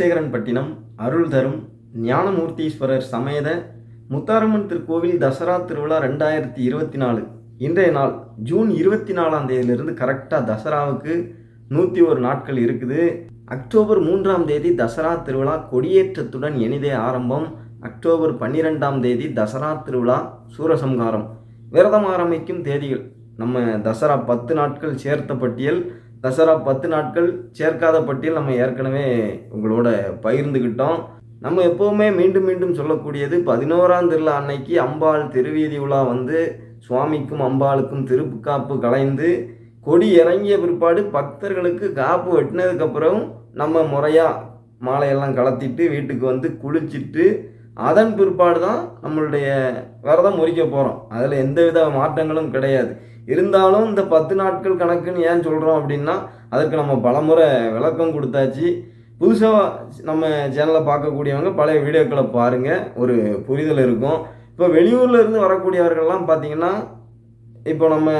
குலசேகரன் பட்டினம் அருள் தரும் ஞானமூர்த்தீஸ்வரர் சமேத முத்தாரம்மன் திருக்கோவில் தசரா திருவிழா ரெண்டாயிரத்தி இருபத்தி நாலு. இன்றைய நாள் ஜூன் இருபத்தி நாலாம் தேதியிலிருந்து கரெக்டாக தசராவுக்கு நூற்றி ஒரு நாட்கள் இருக்குது. அக்டோபர் மூன்றாம் தேதி தசரா திருவிழா கொடியேற்றத்துடன் இனிதே ஆரம்பம். அக்டோபர் பன்னிரெண்டாம் தேதி தசரா திருவிழா சூரசம்ஹாரம். விரதம் ஆரம்பிக்கும் தேதிகள் நம்ம தசரா பத்து நாட்கள் சேர்த்த பட்டியல் தசரா பத்து நாட்கள் சேர்க்காத பட்டியல் நம்ம ஏற்கனவே உங்களோட பகிர்ந்துக்கிட்டோம் நம்ம எப்போவுமே மீண்டும் மீண்டும் சொல்லக்கூடியது பதினோராம் திருவிழா அன்னைக்கு அம்பாள் திருவீதி உலா வந்து சுவாமிக்கும் அம்பாளுக்கும் திருப்புக்காப்பு கலைந்து கொடி இறங்கிய பிற்பாடு பக்தர்களுக்கு காப்பு வெட்டினதுக்கப்புறம் நம்ம முறையாக மாலையெல்லாம் கலத்திட்டு வீட்டுக்கு வந்து குளிச்சுட்டு அதன் பிற்பாடு தான் நம்மளுடைய விரதம் முறிக்க போகிறோம் அதில் எந்தவித மாற்றங்களும் கிடையாது. இருந்தாலும் இந்த பத்து நாட்கள் கணக்குன்னு ஏன் சொல்கிறோம் அப்படின்னா அதற்கு நம்ம பலமுறை விளக்கம் கொடுத்தாச்சு. புதுசாக நம்ம சேனலை பார்க்கக்கூடியவங்க பழைய வீடியோக்களை பாருங்கள் ஒரு புரிதல் இருக்கும். இப்போ வெளியூரில் இருந்து வரக்கூடியவர்கள்லாம் பார்த்திங்கன்னா இப்போ நம்ம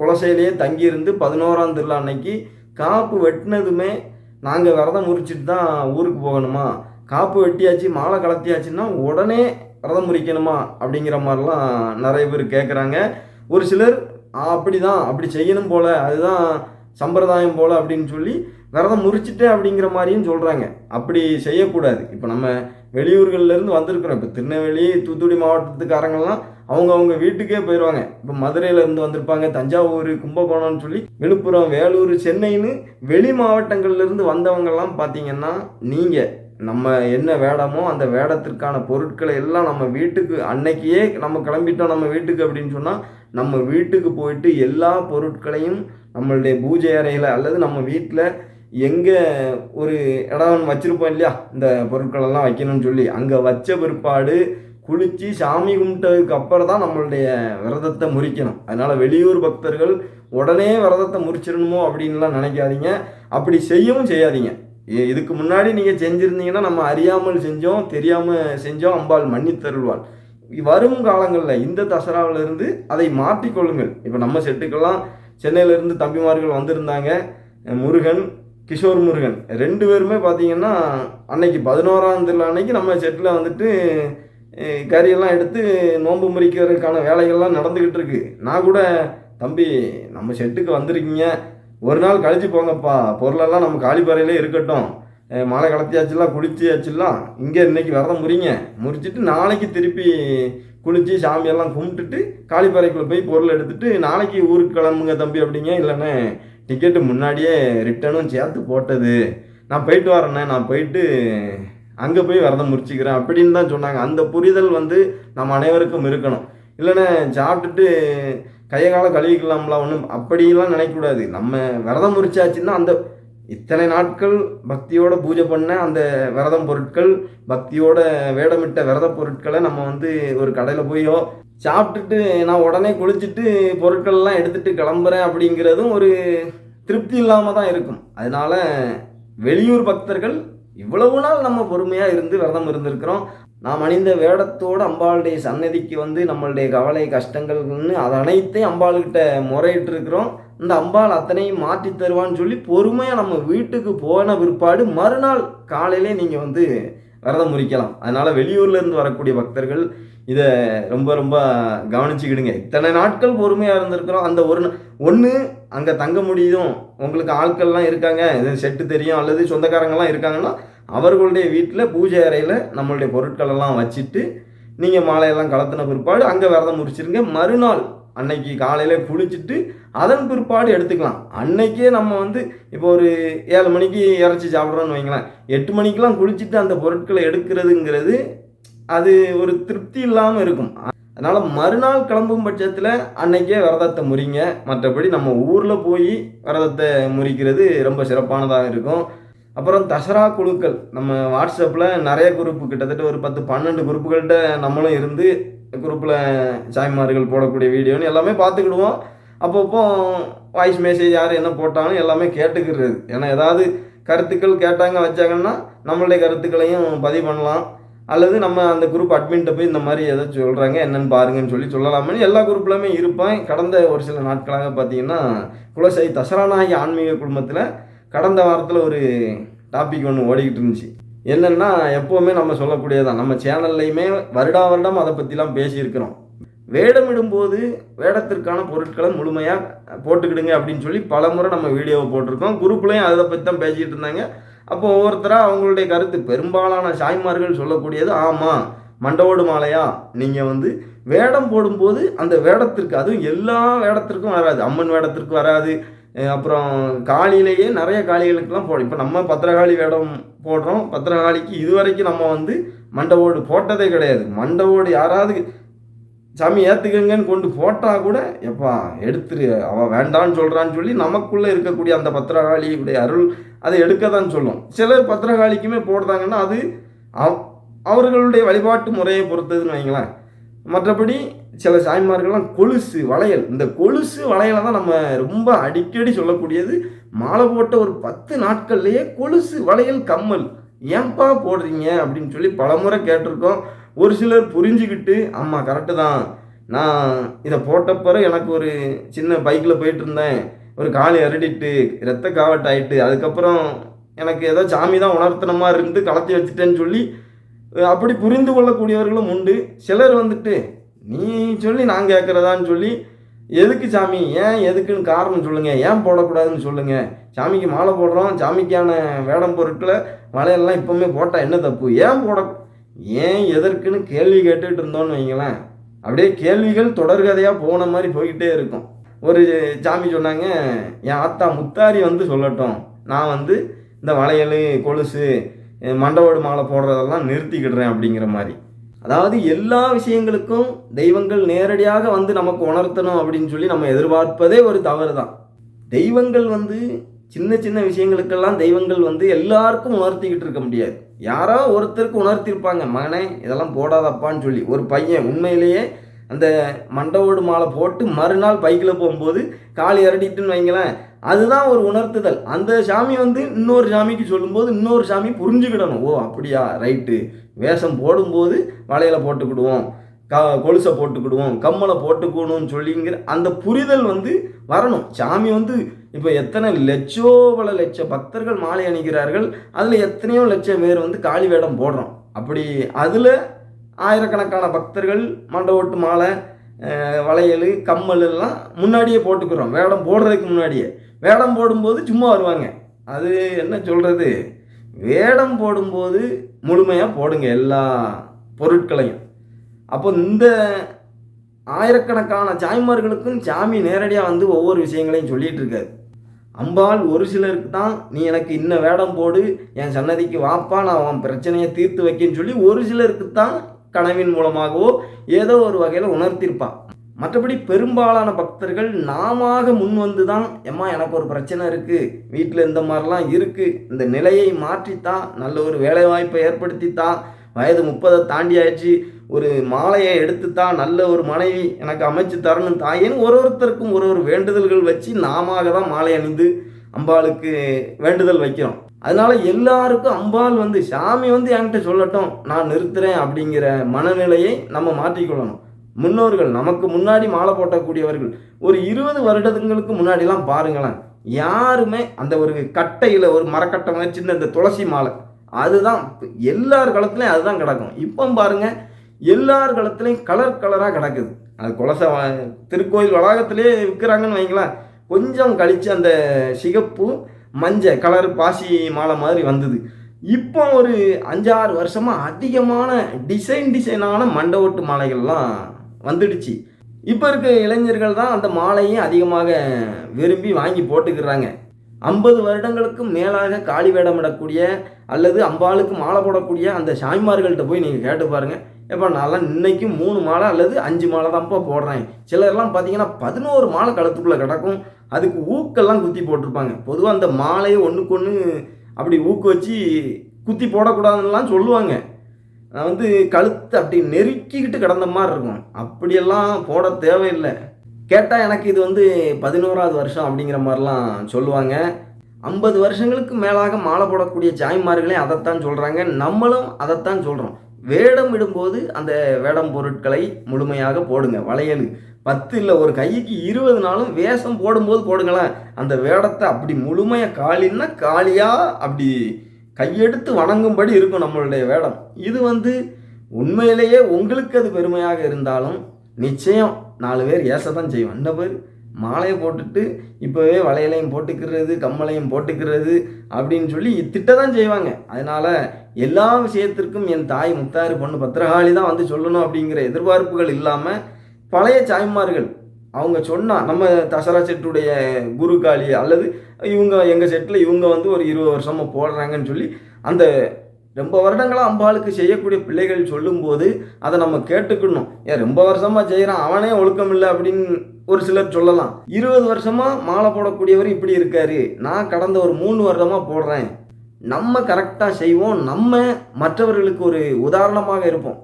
குலசையிலேயே தங்கியிருந்து பதினோராம் திருவிழா அன்னைக்கு காப்பு வெட்டினதுமே நாங்கள் விரதம் முறிச்சிட்டு தான் ஊருக்கு போகணுமா? காப்பு வெட்டியாச்சு மாலை கலத்தியாச்சுன்னா உடனே விரதம் முறிக்கணுமா அப்படிங்கிற மாதிரிலாம் நிறைய பேர் கேட்குறாங்க ஒரு சிலர் அப்படி அப்படிதான் அப்படி செய்யணும் போல் அதுதான் சம்பிரதாயம் போல் அப்படின்னு சொல்லி விரதம் முறிச்சிட்டே அப்படிங்கிற மாதிரியும் சொல்கிறாங்க அப்படி செய்யக்கூடாது. இப்போ நம்ம வெளியூர்கள்லேருந்து வந்திருக்கிறோம். இப்போ திருநெல்வேலி தூத்துக்குடி மாவட்டத்துக்காரங்கள்லாம் அவங்க அவங்க வீட்டுக்கே போயிடுவாங்க இப்போ மதுரையிலேருந்து வந்திருப்பாங்க தஞ்சாவூர் கும்பகோணம்னு சொல்லி. விழுப்புரம் வேலூர் சென்னைன்னு வெளி மாவட்டங்கள்லேருந்து வந்தவங்கெல்லாம் பார்த்தீங்கன்னா நீங்கள் நம்ம என்ன வேடமோ அந்த வேடத்திற்கான பொருட்களை எல்லாம் நம்ம வீட்டுக்கு அன்னைக்கே நம்ம கிளம்பிட்டோம் நம்ம வீட்டுக்கு அப்படின்னு சொன்னால் நம்ம வீட்டுக்கு போயிட்டு எல்லா பொருட்களையும் நம்மளுடைய பூஜை அறையில் அல்லது நம்ம வீட்டில் எங்கே ஒரு இடம் வச்சுருப்போம் இல்லையா? இந்த பொருட்களெல்லாம் வைக்கணும்னு சொல்லி அங்கே வச்ச பிற்பாடு குளித்து சாமி கும்பிட்டதுக்கு அப்புறம் தான் நம்மளுடைய விரதத்தை முறிக்கணும். அதனால் வெளியூர் பக்தர்கள் உடனே விரதத்தை முறிச்சிடணுமோ அப்படின்லாம் நினைக்காதீங்க. அப்படி செய்யவும் செய்யாதீங்க. இதுக்கு முன்னாடி நீங்கள் செஞ்சுருந்தீங்கன்னா நம்ம அறியாமல் செஞ்சோம் தெரியாமல் செஞ்சோம் அம்பாள் மன்னித்தருள்வாள் வரும் காலங்களில் இந்த தசராவுல இருந்து அதை மாற்றிக்கொள்ளுங்கள் இப்போ நம்ம செட்டுக்கெல்லாம் சென்னையிலேருந்து தம்பிமார்கள் வந்திருந்தாங்க. முருகன் கிஷோர் முருகன். ரெண்டு பேருமே பார்த்தீங்கன்னா அன்னைக்கு பதினோராம் தேதி அன்னைக்கு நம்ம செட்டில் வந்துட்டு கறியெல்லாம் எடுத்து நோன்பு முறிக்கிறதுக்கான வேலைகள்லாம் நடந்துக்கிட்டு இருக்கு. நான் கூட தம்பி நம்ம செட்டுக்கு வந்திருக்கீங்க. ஒரு நாள் கழிச்சு போங்கப்பா. பொருளெல்லாம் நம்ம காலிப்பாறையிலே இருக்கட்டும். மழை மாலை கலத்தியாச்சுலாம் குளிச்சியாச்சுலாம் இங்கே இன்னைக்கு விரதம் முறிங்க. முறிச்சிட்டு நாளைக்கு திருப்பி குளிச்சு சாமியெல்லாம் கும்பிட்டுட்டு காளிப்பாறைக்குள்ளே போய் பொருள் எடுத்துட்டு நாளைக்கு ஊருக்கு கிளம்புங்க தம்பி அப்படிங்க. இல்லைண்ணே டிக்கெட்டு முன்னாடியே ரிட்டனும் சேர்த்து போட்டது. நான் போயிட்டு வரேண்ணே நான் போயிட்டு அங்கே போய் விரதம் முறிச்சிக்கிறேன் அப்படின்னு தான் சொன்னாங்க. அந்த புரிதல் வந்து நம்ம அனைவருக்கும் இருக்கணும். இல்லைண்ணே சாப்பிட்டுட்டு கையை காலை கழுவிக்கலாம்லாம் ஒன்றும் அப்படிலாம் நினைக்கக்கூடாது. நம்ம விரதம் முறிச்சாச்சுன்னா அந்த இத்தனை நாட்கள் பக்தியோட பூஜை பண்ண அந்த விரதம் பொருட்கள் பக்தியோட வேடமிட்ட விரத பொருட்களை நம்ம வந்து ஒரு கடையில் போயோ சாப்பிட்டுட்டு நான் உடனே குளிச்சுட்டு பொருட்கள்லாம் எடுத்துகிட்டு கிளம்புறேன் அப்படிங்கிறதும் ஒரு திருப்தி இல்லாமல் தான் இருக்கும். அதனால் வெளியூர் பக்தர்கள் இவ்வளவு நாள் நம்ம பொறுமையாக இருந்து விரதம் இருந்திருக்கிறோம். நாம் அணிந்த வேடத்தோடு அம்பாளுடைய சன்னதிக்கு வந்து நம்மளுடைய கவலை கஷ்டங்கள்னு அது அனைத்தையும் அம்பாள்கிட்ட முறையிட்டிருக்கிறோம். இந்த அம்பாள் அத்தனையும் மாற்றி தருவான்னு சொல்லி பொறுமையாக நம்ம வீட்டுக்கு போன பிற்பாடு மறுநாள் காலையிலே நீங்கள் வந்து விரதம் முறிக்கலாம். அதனால் வெளியூர்லேருந்து வரக்கூடிய பக்தர்கள் இதை ரொம்ப ரொம்ப கவனிச்சுக்கிடுங்க. இத்தனை நாட்கள் பொறுமையாக இருந்திருக்கிறோம். அந்த ஒரு ஒன்று அங்கே தங்க முடியும் உங்களுக்கு ஆட்கள்லாம் இருக்காங்க. இது செட்டு தெரியும் அல்லது சொந்தக்காரங்கெல்லாம் இருக்காங்கன்னா அவர்களுடைய வீட்டில் பூஜை அறையில் நம்மளுடைய பொருட்கள் எல்லாம் வச்சுட்டு நீங்கள் மாலையெல்லாம் கலத்தின பிற்பாடு அங்கே விரதம் முடிச்சிருங்க. மறுநாள் அன்னைக்கு காலையில் குளிச்சுட்டு அதன் பிற்பாடு எடுத்துக்கலாம். அன்னைக்கே நம்ம வந்து இப்போ ஒரு ஏழு மணிக்கு இறச்சி சாப்பிட்றோன்னு வைங்களேன். எட்டு மணிக்கெலாம் குளிச்சுட்டு அந்த பொருட்களை எடுக்கிறதுங்கிறது அது ஒரு திருப்தி இல்லாமல் இருக்கும். அதனால் மறுநாள் கிளம்பும் பட்சத்தில் அன்னைக்கே விரதத்தை முறிங்க. மற்றபடி நம்ம ஊரில் போய் விரதத்தை முறிக்கிறது ரொம்ப சிறப்பானதாக இருக்கும். அப்புறம் தசரா குழுக்கள். நம்ம வாட்ஸ்அப்பில் நிறைய குரூப்பு கிட்டத்தட்ட ஒரு பத்து பன்னெண்டு குரூப்புகள்கிட்ட நம்மளும் இருந்து குரூப்பில் சாய்மார்கள் போடக்கூடிய வீடியோன்னு எல்லாமே பார்த்துக்கிடுவோம். அப்பப்போ வாய்ஸ் மெசேஜ் யார் என்ன போட்டாலும் எல்லாமே கேட்டுக்கிறது. ஏன்னா ஏதாவது கருத்துக்கள் கேட்டாங்க வச்சாங்கன்னா நம்மளுடைய கருத்துக்களையும் பதிவு பண்ணலாம். அல்லது நம்ம அந்த குரூப் அட்மின்ட்ட போய் இந்த மாதிரி ஏதாச்சும் சொல்கிறாங்க என்னென்னு பாருங்கன்னு சொல்லி சொல்லலாம்னு எல்லா குரூப்லையுமே இருப்பேன். கடந்த ஒரு சில நாட்களாக பார்த்தீங்கன்னா குலசை தசராநாயகி ஆன்மீக குடும்பத்தில் கடந்த வாரத்தில் ஒரு டாபிக் ஒன்று ஓடிக்கிட்டு இருந்துச்சு. என்னென்னா எப்போவுமே நம்ம சொல்லக்கூடியதான் நம்ம சேனல்லையுமே வருடா வருடம் அதை பற்றிலாம் பேசியிருக்கிறோம். வேடமிடும்போது வேடத்திற்கான பொருட்களை முழுமையாக போட்டுக்கிடுங்க அப்படின்னு சொல்லி பல முறை நம்ம வீடியோவை போட்டிருக்கோம். குரூப்லேயும் அதை பற்றி தான் பேசிக்கிட்டு இருந்தாங்க. அப்போ ஒவ்வொருத்தராக அவங்களுடைய கருத்து. பெரும்பாலான சாய்மார்கள் சொல்லக்கூடியது ஆமாம் மண்டவோடு மாலையா? நீங்கள் வந்து வேடம் போடும்போது அந்த வேடத்திற்கு அதுவும் எல்லா வேடத்திற்கும் வராது. அம்மன் வேடத்திற்கு வராது. அப்புறம் காளியிலேயே நிறைய காளிகளுக்கெல்லாம் போடும் இப்போ நம்ம பத்திரகாளி வேடம் போடுறோம். பத்திரகாளிக்கு இதுவரைக்கும் நம்ம வந்து மண்டவோடு போட்டதே கிடையாது. மண்டவோடு யாராவது சாமி ஏற்றுக்கங்கன்னு கொண்டு போட்டால் கூட எப்பா எடுத்துரு அவன் வேண்டான்னு சொல்கிறான்னு சொல்லி நமக்குள்ளே இருக்கக்கூடிய அந்த பத்திரகாளியுடைய அருள் அதை எடுக்க தான் சொல்லும் சிலர் பத்திரகாளிக்குமே போடுறாங்கன்னா அது அவ் அவர்களுடைய வழிபாட்டு முறையை பொறுத்ததுன்னு வைங்களேன். மற்றபடி சில சாய்மார்கள்லாம் கொலுசு வளையல். இந்த கொலுசு வளையலை தான் நம்ம ரொம்ப அடிக்கடி சொல்லக்கூடியது. மாலை போட்ட ஒரு பத்து நாட்கள்லேயே கொலுசு வளையல் கம்மல். ஏன்பா போடுறீங்க? அப்படின்னு சொல்லி பலமுறை கேட்டிருக்கோம். ஒரு சிலர் புரிஞ்சுக்கிட்டு ஆமாம் கரெக்டு தான். நான் இதை போட்ட பிறகு எனக்கு ஒரு சின்ன பைக்கில் போயிட்டு இருந்தேன் ஒரு காலை அரடிட்டு ரத்த காவட்டாயிட்டு அதுக்கப்புறம் எனக்கு ஏதோ சாமி தான் உணர்த்தின மாதிரி இருந்து கலத்தி வச்சுட்டேன்னு சொல்லி அப்படி புரிந்து கொள்ளக்கூடியவர்களும் உண்டு. சிலர் வந்துட்டு நீ சொல்லி நான் கேட்குறதான்னு சொல்லி எதுக்கு சாமி? ஏன் எதுக்குன்னு காரணம் சொல்லுங்கள் ஏன் போடக்கூடாதுன்னு சொல்லுங்கள் சாமிக்கு மாலை போடுறோம். சாமிக்கான வேடம் பொருட்களை வளையல்லாம் இப்போவுமே போட்டால் என்ன தப்பு? ஏன் போட ஏன் எதற்குன்னு கேள்வி கேட்டுக்கிட்டு இருந்தோன்னு வைங்களேன். அப்படியே கேள்விகள் தொடர்கதையாக போன மாதிரி போய்கிட்டே இருக்கும். ஒரு சாமி சொன்னாங்க என் ஆத்தா முத்தாரி வந்து சொல்லட்டும். நான் வந்து இந்த வளையல் கொலுசு மண்டவோடு மாலை போடுறதெல்லாம் நிறுத்திக்கிடுறேன் அப்படிங்கிற மாதிரி. அதாவது எல்லா விஷயங்களுக்கும் தெய்வங்கள் நேரடியாக வந்து நமக்கு உணர்த்தணும் அப்படின்னு சொல்லி நம்ம எதிர்பார்ப்பதே ஒரு தவறு தான் தெய்வங்கள் வந்து சின்ன சின்ன விஷயங்களுக்கெல்லாம் தெய்வங்கள் வந்து எல்லாருக்கும் உணர்த்திக்கிட்டு இருக்க முடியாது. யாரோ ஒருத்தருக்கு உணர்த்தியிருப்பாங்க மகனே இதெல்லாம் போடாதப்பான்னு சொல்லி. ஒரு பையன் உண்மையிலேயே அந்த மண்டவோடு மாலை போட்டு மறுநாள் பைக்கில் போகும்போது கால் இறடிட்டுன்னு வைங்களேன் அதுதான் ஒரு உணர்த்துதல். அந்த சாமி வந்து இன்னொரு சாமிக்கு சொல்லும்போது இன்னொரு சாமி புரிஞ்சுக்கிடணும். ஓ அப்படியா ரைட்டு. வேஷம் போடும்போது வளையலை போட்டுக்கிடுவோம். க கொலுசை போட்டுக்கிடுவோம். கம்மலை போட்டுக்கணும்னு சொல்லிங்கிற அந்த புரிதல் வந்து வரணும். சாமி வந்து இப்போ எத்தனை லட்சோ பல லட்ச பக்தர்கள் மாலை அணிகிறார்கள். அதில் எத்தனையோ லட்சம் பேர் வந்து காளி வேடம் போடுறோம். அப்படி அதில் ஆயிரக்கணக்கான பக்தர்கள் மண்டபோட்டு மாலை வளையல் கம்மல் எல்லாம் முன்னாடியே போட்டுக்கிறோம். வேடம் போடுறதுக்கு முன்னாடியே. வேடம் போடும்போது சும்மா வருவாங்க. அது என்ன சொல்கிறது வேடம் போடும்போது முழுமையாக போடுங்க எல்லா பொருட்களையும். அப்போ இந்த ஆயிரக்கணக்கான சாய்மார்களுக்கும் சாமி நேரடியாக வந்து ஒவ்வொரு விஷயங்களையும் சொல்லிகிட்டு இருக்காரு. அம்பாள் ஒரு சிலருக்கு தான் நீ எனக்கு இன்ன வேடம் போடு என் சன்னதிக்கு வாப்பா நான் அவன் பிரச்சனையை தீர்த்து வைக்கன்னு சொல்லி ஒரு சிலருக்கு தான் கனவின் மூலமாகவோ ஏதோ ஒரு வகையில் உணர்த்தியிருப்பான் மற்றபடி பெரும்பாலான பக்தர்கள் நாமாக முன் வந்து தான் எம்மா எனக்கு ஒரு பிரச்சனை இருக்குது வீட்டில் இந்த மாதிரிலாம் இருக்குது இந்த நிலையை மாற்றித்தான் நல்ல ஒரு வேலைவாய்ப்பை ஏற்படுத்தித்தான் வயது முப்பதை தாண்டி ஆயிடுச்சு. ஒரு மாலையை எடுத்துத்தான் நல்ல ஒரு மனைவி எனக்கு அமைச்சு தரணும் தாயேன்னு ஒரு ஒருத்தருக்கும் ஒரு ஒரு வேண்டுதல்கள் வச்சு நாம தான் மாலை அணிந்து அம்பாளுக்கு வேண்டுதல் வைக்கிறோம். அதனால எல்லாருக்கும் அம்பாள் வந்து சாமி வந்து என்கிட்ட சொல்லட்டும். நான் நிறுத்துறேன் அப்படிங்கிற மனநிலையை நம்ம மாற்றிக்கொள்ளணும். முன்னோர்கள் நமக்கு முன்னாடி மாலை போட்டக்கூடியவர்கள் ஒரு இருபது வருடங்களுக்கு முன்னாடிலாம் பாருங்களேன் யாருமே அந்த ஒரு கட்டையில் ஒரு மரக்கட்டை மாதிரி சின்ன இந்த துளசி மாலை அதுதான் எல்லார் காலத்துலேயும் அதுதான் கிடக்கும். இப்போ பாருங்கள் எல்லார் காலத்துலேயும் கலர் கலராக கிடக்குது. அது குலச திருக்கோயில் வளாகத்திலே விற்கிறாங்கன்னு வைங்களேன் கொஞ்சம் கழித்து அந்த சிகப்பு மஞ்சள் கலர் பாசி மாலை மாதிரி வந்தது. இப்போ ஒரு அஞ்சாறு வருஷமாக அதிகமான டிசைன் டிசைனான மண்டை ஓட்டு மாலைகள்லாம் வந்துடுச்சு. இப்போ இருக்க இளைஞர்கள் தான் அந்த மாலையும் அதிகமாக விரும்பி வாங்கி போட்டுக்கிறாங்க. ஐம்பது வருடங்களுக்கும் மேலாக காளி வேடமிடக்கூடிய அல்லது அம்பாளுக்கு மாலை போடக்கூடிய அந்த சாய்மார்கள்ட்ட போய் நீங்கள் கேட்டு பாருங்கள் எப்போ நான்லாம் இன்றைக்கும் மூணு மாலை அல்லது அஞ்சு மாலை தான்ப்பா போடுறேன். சிலர்லாம் பார்த்தீங்கன்னா பதினோரு மாலை கழுத்துக்குள்ளே கிடக்கும். அதுக்கு ஊக்கெல்லாம் குத்தி போட்டிருப்பாங்க. பொதுவாக அந்த மாலையை ஒன்றுக்கு ஒன்று அப்படி ஊக்கு வச்சு குத்தி போடக்கூடாதுன்னெலாம் சொல்லுவாங்க. வந்து கழுத்து அப்படி நெருக்கிக்கிட்டு கிடந்த மாதிரி இருக்கும். அப்படியெல்லாம் போட தேவையில்லை. கேட்டால் எனக்கு இது வந்து பதினோராவது வருஷம் அப்படிங்கிற மாதிரிலாம் சொல்லுவாங்க. ஐம்பது வருஷங்களுக்கு மேலாக மாலை போடக்கூடிய ஜாய்மார்களே அதைத்தான் சொல்கிறாங்க நம்மளும் அதைத்தான் சொல்கிறோம் வேடம் இடும்போது அந்த வேடம் பொருட்களை முழுமையாக போடுங்க. வளையல் பத்து இல்லை ஒரு கைக்கு இருபது நாளும் வேஷம் போடும்போது போடுங்களேன். அந்த வேடத்தை அப்படி முழுமையாக காலின்னா காலியாக அப்படி கையெடுத்து வணங்கும்படி இருக்கும் நம்மளுடைய வேடம். இது வந்து உண்மையிலேயே உங்களுக்கு அது பெருமையாக இருந்தாலும் நிச்சயம் நாலு பேர் ஏசத்தான் செய்வோம் இந்த பேர் மாலையை போட்டுட்டு இப்போவே வளையலையும் போட்டுக்கிறது கம்மலையும் போட்டுக்கிறது அப்படின்னு சொல்லி திட்ட தான் செய்வாங்க. அதனால் எல்லா விஷயத்திற்கும் என் தாய் முத்தாறு பொண்ணு பத்திரகாளி தான் வந்து சொல்லணும் அப்படிங்கிற எதிர்பார்ப்புகள் இல்லாமல் பழைய சாய்மார்கள் அவங்க சொன்னால் நம்ம தசரா செட்டுடைய குருகாலி அல்லது இவங்க எங்கள் செட்டில் இவங்க வந்து ஒரு இருபது வருஷமாக போடுறாங்கன்னு சொல்லி அந்த ரொம்ப வருடங்களாக அம்பாளுக்கு செய்யக்கூடிய பிள்ளைகள் சொல்லும்போது அதை நம்ம கேட்டுக்கணும். ஏன் ரொம்ப வருஷமாக செய்கிறான் அவனே ஒழுக்கம் இல்லை அப்படின்னு ஒரு சிலர் சொல்லலாம். இருபது வருஷமாக மாலை போடக்கூடியவர் இப்படி இருக்காரு. நான் கடந்த ஒரு மூணு வருடமாக போடுறேன். நம்ம கரெக்டாக செய்வோம். நம்ம மற்றவர்களுக்கு ஒரு உதாரணமாக இருப்போம்.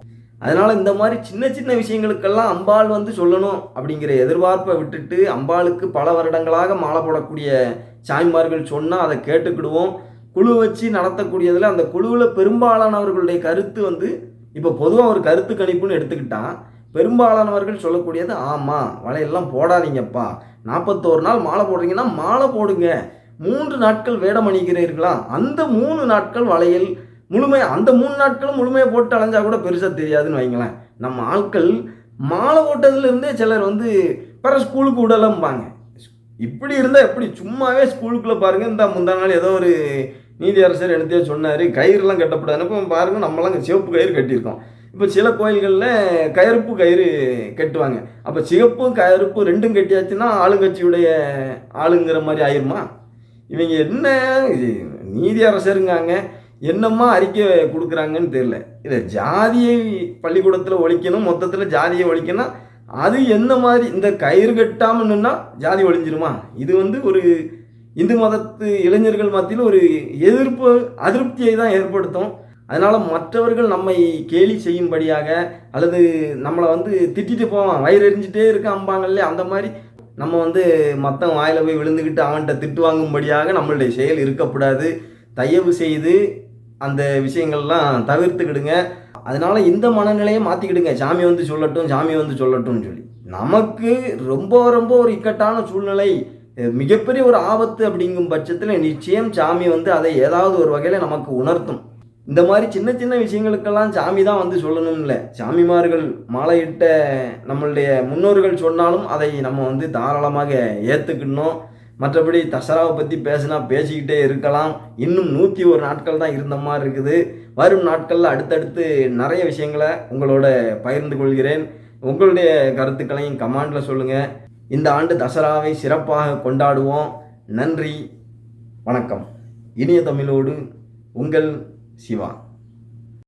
அதனால் இந்த மாதிரி சின்ன சின்ன விஷயங்களுக்கெல்லாம் அம்பாள் வந்து சொல்லணும் அப்படிங்கிற எதிர்பார்ப்பை விட்டுட்டு அம்பாளுக்கு பல வருடங்களாக மாலை போடக்கூடிய சாய்மார்கள் சொன்னால் அதை கேட்டுக்கிடுவோம். குழு வச்சு நடத்தக்கூடியதில் அந்த குழுவில் பெரும்பாலானவர்களுடைய கருத்து வந்து இப்போ பொதுவாக ஒரு கருத்து கணிப்புன்னு எடுத்துக்கிட்டால் பெரும்பாலானவர்கள் சொல்லக்கூடியது ஆமாம் வலையெல்லாம் போடாதீங்கப்பா. நாற்பத்தோரு நாள் மாலை போடுறீங்கன்னா மாலை போடுங்க. மூன்று நாட்கள் வேடம் அணிகிறீர்களா அந்த மூணு நாட்கள் வளையல் முழுமையாக அந்த மூணு நாட்களும் முழுமையாக போட்டு அலைஞ்சா கூட பெருசாக தெரியாதுன்னு வைங்களேன். நம்ம ஆட்கள் மாலை போட்டதுலேருந்தே சிலர் வந்து பிற ஸ்கூலுக்கு விடலம்பாங்க. இப்படி இருந்தால் எப்படி? சும்மாவே ஸ்கூலுக்குள்ளே பாருங்கள் இந்த முந்தா நாள் ஏதோ ஒரு நீதி அரசர் எடுத்தே சொன்னார். கயிறுலாம் கட்டப்படாது இப்போ பாருங்கள் நம்மளாம் சிவப்பு கயிறு கட்டியிருக்கோம். இப்போ சில கோயில்களில் கருப்பு கயிறு கட்டுவாங்க. அப்போ சிவப்பும் கருப்பு ரெண்டும் கட்டியாச்சுன்னா ஆளுங்கட்சியுடைய ஆளுங்கிற மாதிரி ஆயிருமா? இவங்க என்ன? நீதி அரசருங்காங்க என்னம்மா அறிக்கை கொடுக்குறாங்கன்னு தெரியல. இதை ஜாதியை பள்ளிக்கூடத்தில் ஒழிக்கணும் மொத்தத்தில் ஜாதியை ஒழிக்கணும் அது என்ன மாதிரி இந்த கயிறு கட்டாமல் நின்னா ஜாதி ஒழிஞ்சிருமா? இது வந்து ஒரு இந்து மதத்து இளைஞர்கள் மத்தியில் ஒரு எதிர்ப்பு அதிருப்தியை தான் ஏற்படுத்தும். அதனால் மற்றவர்கள் நம்மை கேலி செய்யும்படியாக அல்லது நம்மளை வந்து திட்டிட்டு போவான் வயிறு எரிஞ்சிட்டே இருக்க அம்பாங்கல்ல அந்த மாதிரி நம்ம வந்து மற்றவன் வாயில் போய் விழுந்துக்கிட்டு அவன்கிட்ட திட்டு வாங்கும்படியாக நம்மளுடைய செயல் இருக்கக்கூடாது தயவு செய்து அந்த விஷயங்கள்லாம் தவிர்த்துக்கிடுங்க. அதனால இந்த மனநிலையை மாற்றிக்கிடுங்க சாமி வந்து சொல்லட்டும் சாமி வந்து சொல்லட்டும்னு சொல்லி. நமக்கு ரொம்ப ரொம்ப ஒரு இக்கட்டான சூழ்நிலை. மிகப்பெரிய ஒரு ஆபத்து அப்படிங்கும் பட்சத்தில் நிச்சயம் சாமி வந்து அதை ஏதாவது ஒரு வகையில் நமக்கு உணர்த்தும். இந்த மாதிரி சின்ன சின்ன விஷயங்களுக்கெல்லாம் சாமி தான் வந்து சொல்லணும் இல்லை சாமிமார்கள் மாலையிட்ட நம்மளுடைய முன்னோர்கள் சொன்னாலும் அதை நம்ம வந்து தாராளமாக ஏற்றுக்கணும் மற்றபடி தசராவை பற்றி பேசினா பேசிக்கிட்டே இருக்கலாம். இன்னும் நூற்றி ஒரு நாட்கள் தான் இருந்த மாதிரி இருக்குது. வரும் நாட்களில் அடுத்தடுத்து நிறைய விஷயங்களை உங்களோட பகிர்ந்து கொள்கிறேன். உங்களுடைய கருத்துக்களையும் கமாண்டில் சொல்லுங்கள் இந்த ஆண்டு தசராவை சிறப்பாக கொண்டாடுவோம். நன்றி. வணக்கம். இனிய தமிழோடு உங்கள் சிவா.